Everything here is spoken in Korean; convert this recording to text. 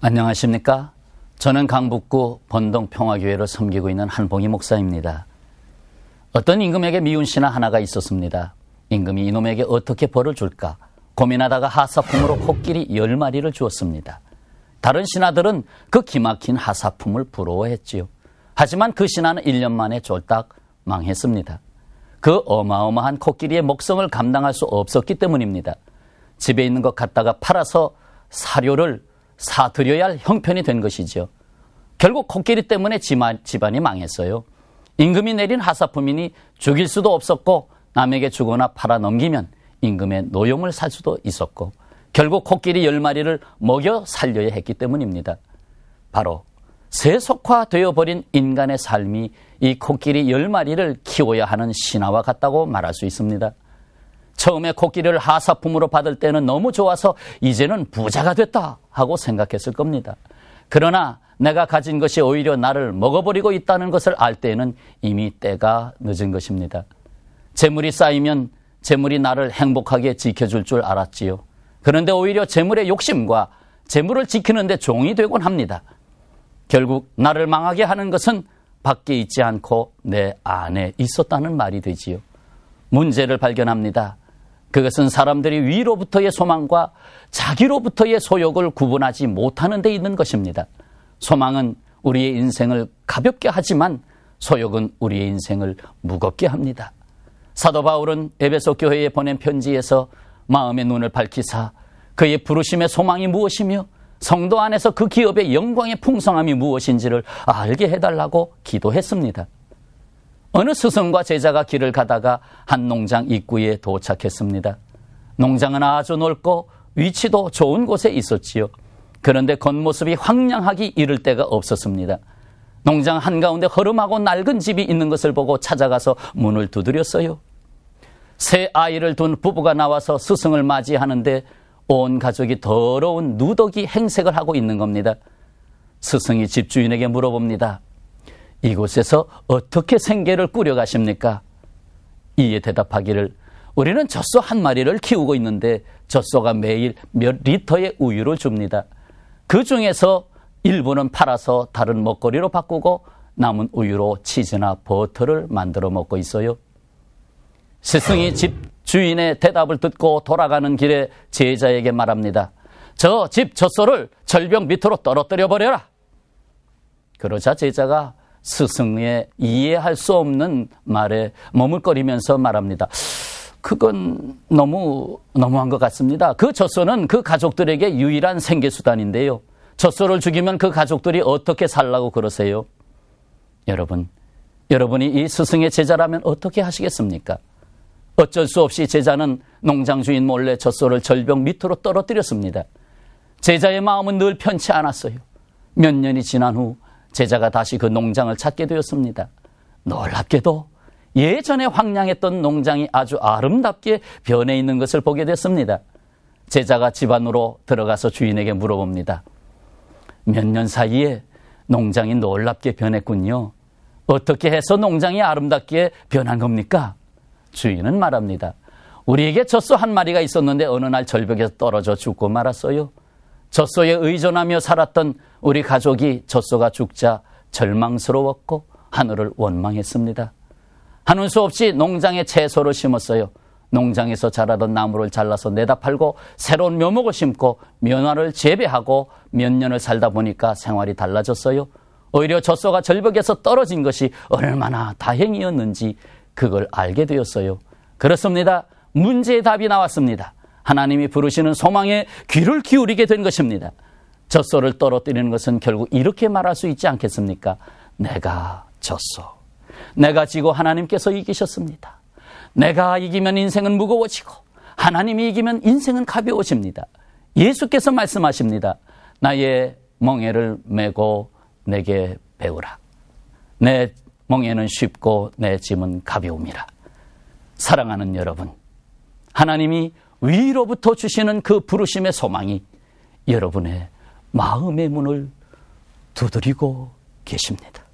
안녕하십니까? 저는 강북구 번동평화교회를 섬기고 있는 한봉희 목사입니다. 어떤 임금에게 미운 신하 하나가 있었습니다. 임금이 이놈에게 어떻게 벌을 줄까 고민하다가 하사품으로 코끼리 열마리를 주었습니다. 다른 신하들은 그 기막힌 하사품을 부러워했지요. 하지만 그 신하는 1년 만에 쫄딱 망했습니다. 그 어마어마한 코끼리의 목성을 감당할 수 없었기 때문입니다. 집에 있는 것 갖다가 팔아서 사료를 사드려야 할 형편이 된 것이죠. 결국 코끼리 때문에 집안이 망했어요. 임금이 내린 하사품이니 죽일 수도 없었고 남에게 주거나 팔아 넘기면 임금의 노용을 살 수도 있었고 결국 코끼리 열마리를 먹여 살려야 했기 때문입니다. 바로 세속화되어 버린 인간의 삶이 이 코끼리 열마리를 키워야 하는 신화와 같다고 말할 수 있습니다. 처음에 코끼리를 하사품으로 받을 때는 너무 좋아서 이제는 부자가 됐다 하고 생각했을 겁니다. 그러나 내가 가진 것이 오히려 나를 먹어버리고 있다는 것을 알 때에는 이미 때가 늦은 것입니다. 재물이 쌓이면 재물이 나를 행복하게 지켜줄 줄 알았지요. 그런데 오히려 재물의 욕심과 재물을 지키는데 종이 되곤 합니다. 결국 나를 망하게 하는 것은 밖에 있지 않고 내 안에 있었다는 말이 되지요. 문제를 발견합니다. 그것은 사람들이 위로부터의 소망과 자기로부터의 소욕을 구분하지 못하는 데 있는 것입니다. 소망은 우리의 인생을 가볍게 하지만 소욕은 우리의 인생을 무겁게 합니다. 사도 바울은 에베소 교회에 보낸 편지에서 마음의 눈을 밝히사 그의 부르심의 소망이 무엇이며 성도 안에서 그 기업의 영광의 풍성함이 무엇인지를 알게 해달라고 기도했습니다. 어느 스승과 제자가 길을 가다가 한 농장 입구에 도착했습니다. 농장은 아주 넓고 위치도 좋은 곳에 있었지요. 그런데 겉모습이 황량하기 이를 데가 없었습니다. 농장 한가운데 허름하고 낡은 집이 있는 것을 보고 찾아가서 문을 두드렸어요. 새 아이를 둔 부부가 나와서 스승을 맞이하는데 온 가족이 더러운 누더기 행색을 하고 있는 겁니다. 스승이 집주인에게 물어봅니다. 이곳에서 어떻게 생계를 꾸려가십니까? 이에 대답하기를 우리는 젖소 한 마리를 키우고 있는데 젖소가 매일 몇 리터의 우유를 줍니다. 그 중에서 일부는 팔아서 다른 먹거리로 바꾸고 남은 우유로 치즈나 버터를 만들어 먹고 있어요. 스승이 집 주인의 대답을 듣고 돌아가는 길에 제자에게 말합니다. 저 집 젖소를 절벽 밑으로 떨어뜨려 버려라. 그러자 제자가 스승의 이해할 수 없는 말에 머물거리면서 말합니다. 그건 너무 너무한 것 같습니다. 그 젖소는 그 가족들에게 유일한 생계수단인데요. 젖소를 죽이면 그 가족들이 어떻게 살라고 그러세요? 여러분, 여러분이 이 스승의 제자라면 어떻게 하시겠습니까? 어쩔 수 없이 제자는 농장 주인 몰래 젖소를 절벽 밑으로 떨어뜨렸습니다. 제자의 마음은 늘 편치 않았어요. 몇 년이 지난 후 제자가 다시 그 농장을 찾게 되었습니다. 놀랍게도 예전에 황량했던 농장이 아주 아름답게 변해 있는 것을 보게 됐습니다. 제자가 집 안으로 들어가서 주인에게 물어봅니다. 몇 년 사이에 농장이 놀랍게 변했군요. 어떻게 해서 농장이 아름답게 변한 겁니까? 주인은 말합니다. 우리에게 젖소 한 마리가 있었는데 어느 날 절벽에서 떨어져 죽고 말았어요. 젖소에 의존하며 살았던 우리 가족이 젖소가 죽자 절망스러웠고 하늘을 원망했습니다. 하는 수 없이 농장에 채소를 심었어요. 농장에서 자라던 나무를 잘라서 내다 팔고 새로운 묘목을 심고 면화를 재배하고 몇 년을 살다 보니까 생활이 달라졌어요. 오히려 젖소가 절벽에서 떨어진 것이 얼마나 다행이었는지 그걸 알게 되었어요. 그렇습니다. 문제의 답이 나왔습니다. 하나님이 부르시는 소망에 귀를 기울이게 된 것입니다. 젖소를 떨어뜨리는 것은 결국 이렇게 말할 수 있지 않겠습니까? 내가 졌소. 내가 지고 하나님께서 이기셨습니다. 내가 이기면 인생은 무거워지고 하나님이 이기면 인생은 가벼워집니다. 예수께서 말씀하십니다. 나의 멍에를 메고 내게 배우라. 내 멍에는 쉽고 내 짐은 가벼움이라. 사랑하는 여러분, 하나님이 위로부터 주시는 그 부르심의 소망이 여러분의 마음의 문을 두드리고 계십니다.